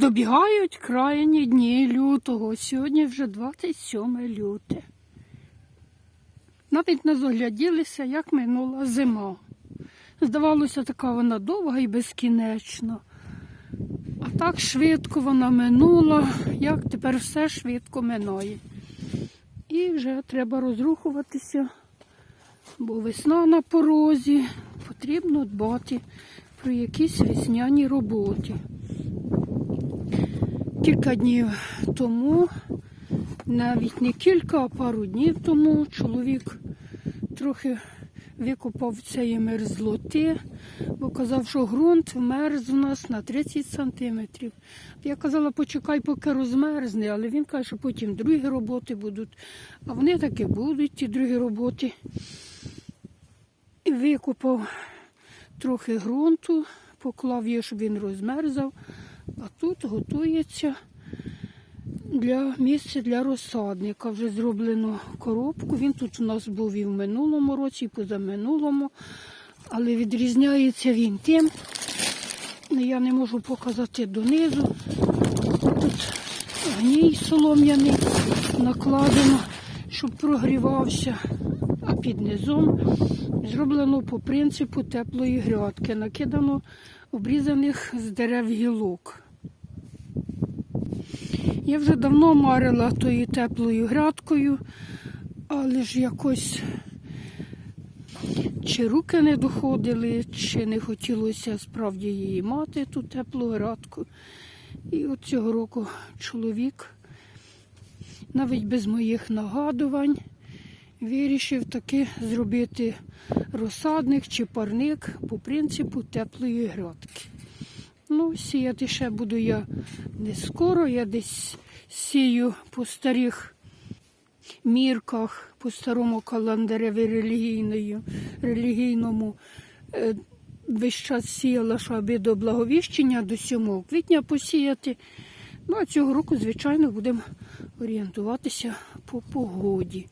Добігають крайні дні лютого. Сьогодні вже 27 люте. Навіть не зогляділися, як минула зима. Здавалося, така вона довга і безкінечна. А так швидко вона минула, як тепер все швидко минає. І вже треба розрухуватися, бо весна на порозі, потрібно дбати про якісь весняні роботи. Кілька днів тому, навіть не кілька, а пару днів тому чоловік трохи викопав цієї мерзлоти, бо казав, що ґрунт мерз у нас на 30 сантиметрів. Я казала, почекай, поки розмерзне, але він каже, що потім другі роботи будуть. А вони таки будуть, ті другі роботи. І викопав трохи ґрунту, поклав її, щоб він розмерзав. А тут готується для місця для розсадника. Вже зроблено коробку. Він тут у нас був і в минулому році, і позаминулому. Але відрізняється він тим. Я не можу показати донизу. Тут гній солом'яний накладено, щоб прогрівався. А під низом зроблено по принципу теплої грядки. Накидано обрізаних з дерев гілок. Я вже давно марила тою теплою грядкою, але ж якось чи руки не доходили, чи не хотілося справді її мати, ту теплу грядку. І от цього року чоловік, навіть без моїх нагадувань, вирішив таки зробити розсадник чи парник по принципу теплої грядки. Ну, сіяти ще буду я не скоро, я десь сію по старих мірках, по старому календареві релігійному. Е, Весь час сіяла, що аби до благовіщення, до 7 квітня посіяти. Ну, а цього року, звичайно, будемо орієнтуватися по погоді.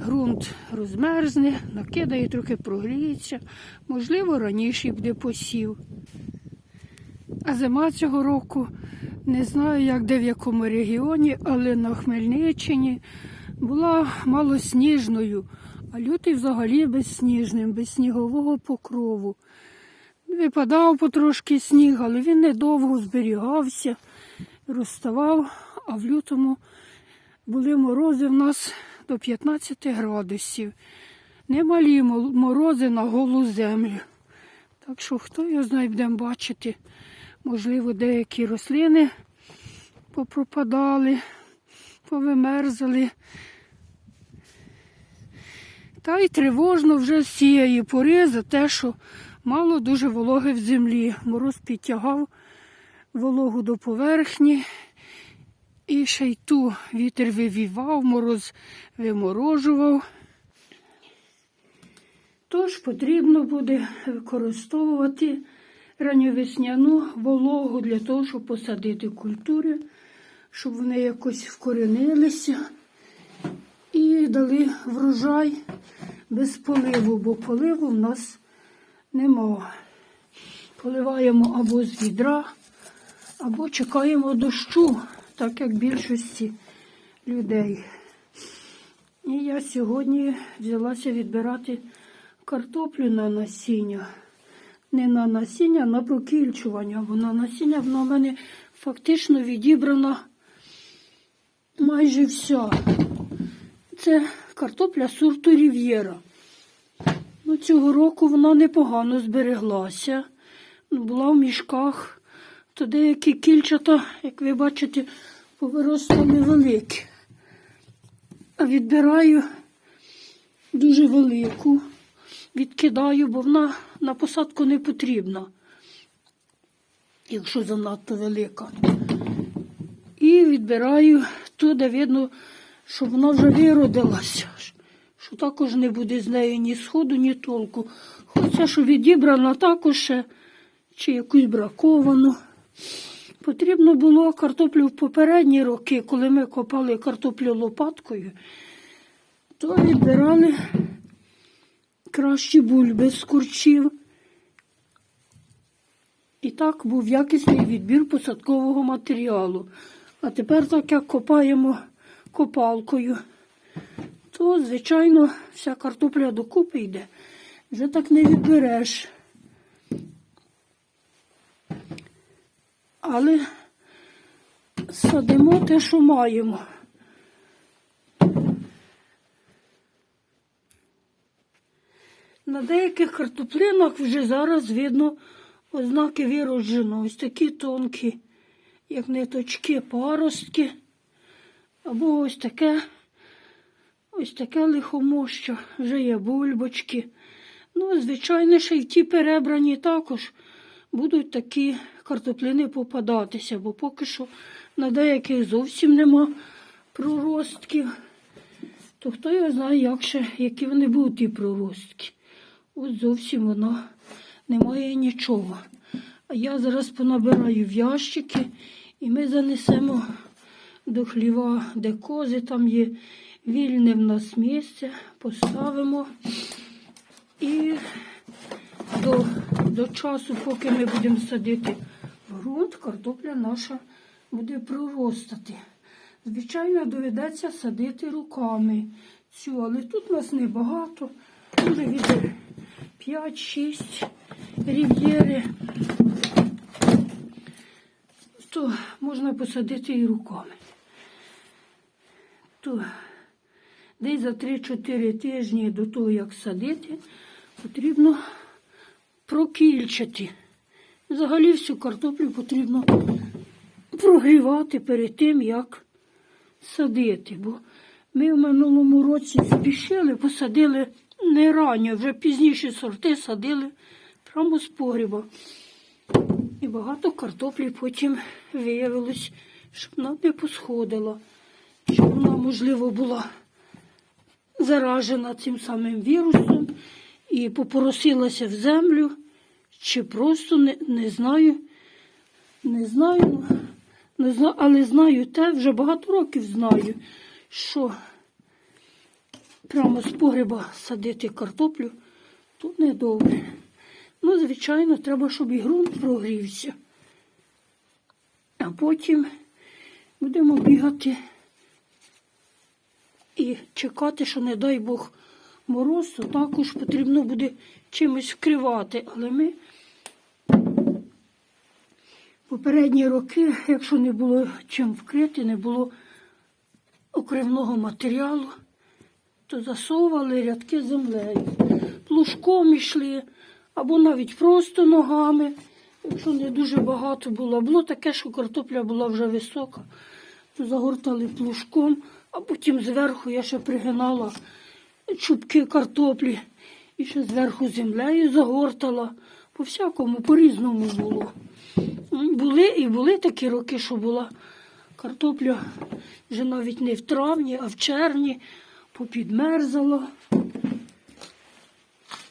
Грунт розмерзне, накидає, трохи прогріється. Можливо, раніше буде посів. А зима цього року не знаю, як де в якому регіоні, але на Хмельниччині була малосніжною, а лютий взагалі безсніжним, без снігового покрову. Випадав потрошки сніг, але він недовго зберігався, розставав, а в лютому були морози в нас до 15 градусів. Немалі морози на голу землю. Так що хто його знає, будемо бачити. Можливо, деякі рослини попропадали, повимерзали. Та й тривожно вже з цієї пори за те, що мало дуже вологи в землі. Мороз підтягав вологу до поверхні. І ще й ту вітер вивівав, мороз виморожував. Тож потрібно буде використовувати ранньовесняну вологу для того, щоб посадити культури, щоб вони якось вкоренилися і дали врожай без поливу, бо поливу в нас нема. Поливаємо або з відра, або чекаємо дощу, так як більшості людей. І я сьогодні взялася відбирати картоплю на насіння. Не на насіння, а на прокільчування, бо на насіння вона в мене фактично відібрана майже вся. Це картопля сорту Рів'єра. Ну, цього року вона непогано збереглася. Була в мішках, то деякі кільчата, як ви бачите, повиросли великі. А відбираю дуже велику, відкидаю, бо вона на посадку не потрібна, якщо занадто велика. І відбираю ту, де видно, що вона вже виродилася, що також не буде з нею ні сходу, ні толку. Хоча, що відібрана також ще, чи якусь браковану. Потрібно було картоплю в попередні роки, коли ми копали картоплю лопаткою, то відбирали кращі бульби з курчів. І так був якісний відбір посадкового матеріалу. А тепер, так як копаємо копалкою, то, звичайно, вся картопля докупи йде. Вже так не відбереш. Але садимо те, що маємо. На деяких картоплинах вже зараз видно ознаки виродженого. Ось такі тонкі, як ниточки, паростки. Або ось таке, ось таке лихомоща, вже є бульбочки. Ну, звичайно, ще й ті перебрані також будуть такі картоплини попадатися, бо поки що на деяких зовсім нема проростків. То хто його знає, як ще, які вони будуть ті проростки. От зовсім воно немає нічого. А я зараз понабираю в ящики і ми занесемо до хліва, де кози, там є вільне в нас місце, поставимо. І до, до часу, поки ми будемо садити в ґрунт, картопля наша буде проростати. Звичайно, доведеться садити руками цю, але тут нас небагато, може від 5-6 рів'єри, то можна посадити і руками. То десь за 3-4 тижні до того, як садити, потрібно прокільчити. Взагалі всю картоплю потрібно прогрівати перед тим, як садити. Бо ми в минулому році спішили, посадили не ранньо, вже пізніші сорти садили прямо з погріба. І багато картоплі потім виявилось, щоб вона не посходила, щоб вона, можливо, була заражена цим самим вірусом і попоросилася в землю, чи просто не, не знаю, не знаю, не знаю, але знаю те, вже багато років знаю, що прямо з погреба садити картоплю то недобре. Ну, звичайно, треба, щоб і ґрунт прогрівся. А потім будемо бігати і чекати, що, не дай Бог, мороз, то також потрібно буде чимось вкривати. Але ми попередні роки, якщо не було чим вкрити, не було окривного матеріалу, то засовували рядки землею. Плужком йшли, або навіть просто ногами, якщо не дуже багато було. Було таке, що картопля була вже висока, то загортали плужком, а потім зверху я ще пригинала чубки картоплі і ще зверху землею загортала. По всякому, по-різному було. Були і були такі роки, що була картопля вже навіть не в травні, а в червні попідмерзала.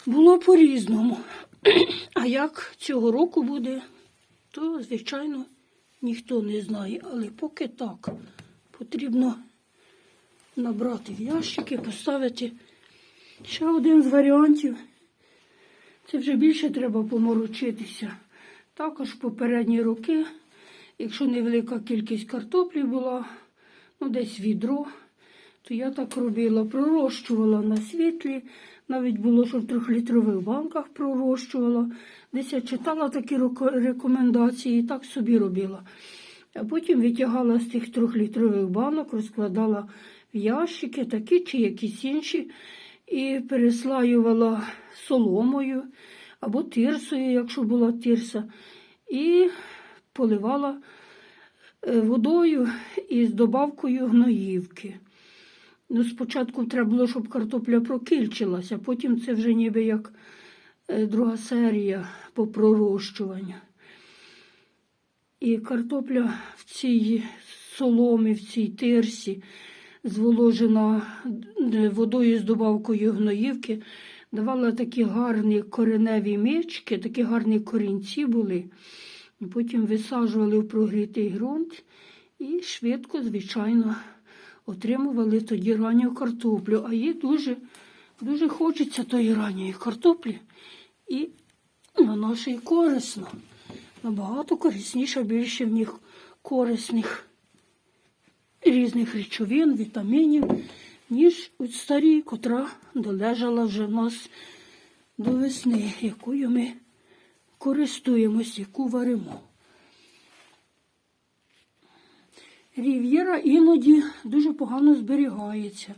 Було по-різному. А як цього року буде, то, звичайно, ніхто не знає. Але поки так, потрібно набрати в ящики, поставити ще один з варіантів. Це вже більше треба поморочитися. Також попередні роки, якщо невелика кількість картоплі була, ну десь відро, то я так робила, пророщувала на світлі, навіть було, що в трьохлітрових банках пророщувала. Десь я читала такі рекомендації і так собі робила. А потім витягала з тих трьохлітрових банок, розкладала в ящики, такі чи якісь інші, і переслаювала соломою або тирсою, якщо була тирса, і поливала е, водою із добавкою гноївки. Ну, спочатку треба було, щоб картопля прокільчилася, потім це вже ніби як е, друга серія по пророщуванню. І картопля в цій соломі, в цій тирсі, зволожена е, водою з добавкою гноївки, давала такі гарні кореневі мички, такі гарні корінці були. Потім висаджували в прогрітий ґрунт і швидко, звичайно, отримували тоді ранню картоплю. А їй дуже, дуже хочеться тої ранньої картоплі. І воно ще й корисно. набагато корисніша, більше в них корисних різних речовин, вітамінів, ніж у старій, котра долежала вже в нас до весни, якою ми користуємось, яку варимо. Рів'єра іноді дуже погано зберігається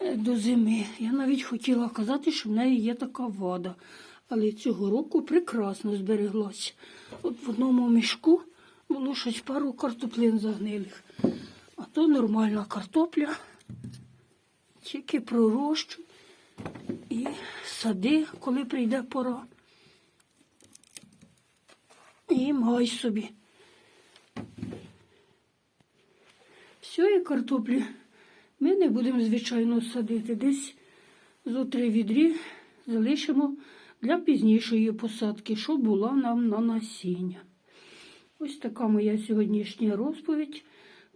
е, до зими. Я навіть хотіла казати, що в неї є така вода. Але цього року прекрасно збереглося. От в одному мішку було щось пару картоплин загнилих. А то нормальна картопля. Тільки пророщу і сади, коли прийде пора. І май собі. Всьої картоплі ми не будемо, звичайно, садити. Десь зо три відрі залишимо для пізнішої посадки, щоб була нам на насіння. Ось така моя сьогоднішня розповідь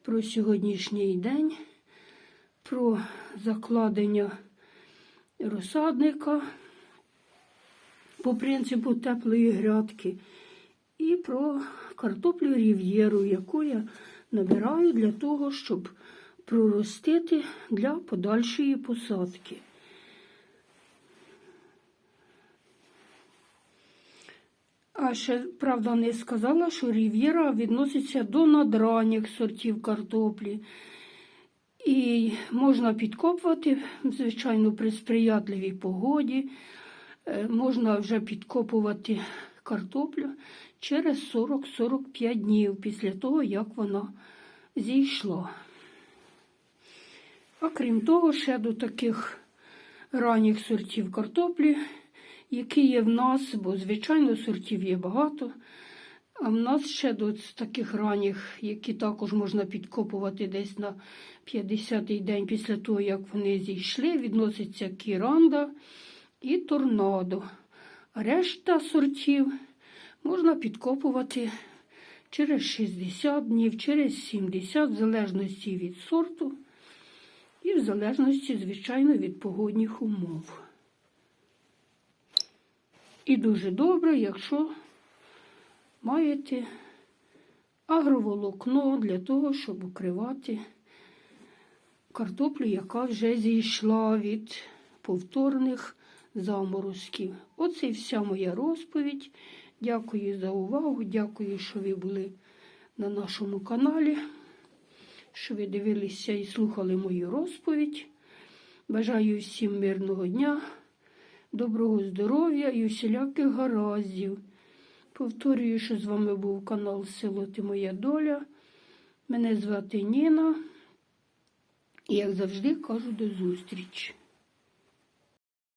про сьогоднішній день, про закладення розсадника по принципу теплої грядки і про картоплю рів'єру, яку я набираю для того, щоб проростити для подальшої посадки. А ще, правда, не сказала, що рів'єра відноситься до надранніх сортів картоплі. І можна підкопувати, звичайно, при сприятливій погоді. Е, Можна вже підкопувати картоплю через 40-45 днів після того, як вона зійшла. А крім того, ще до таких ранніх сортів картоплі, які є в нас, бо, звичайно, сортів є багато. А в нас ще до таких ранніх, які також можна підкопувати десь на 50-й день після того, як вони зійшли, відноситься кіранда і торнадо. Решта сортів можна підкопувати через 60 днів, через 70, в залежності від сорту і в залежності, звичайно, від погодних умов. І дуже добре, якщо маєте агроволокно для того, щоб укривати картоплю, яка вже зійшла від повторних заморозків. Оце і вся моя розповідь. Дякую за увагу. Дякую, що ви були на нашому каналі, що ви дивилися і слухали мою розповідь. Бажаю всім мирного дня, доброго здоров'я і усіляких гараздів. Повторюю, що з вами був канал Село Ти Моя Доля. Мене звати Ніна. І як завжди кажу до зустрічі.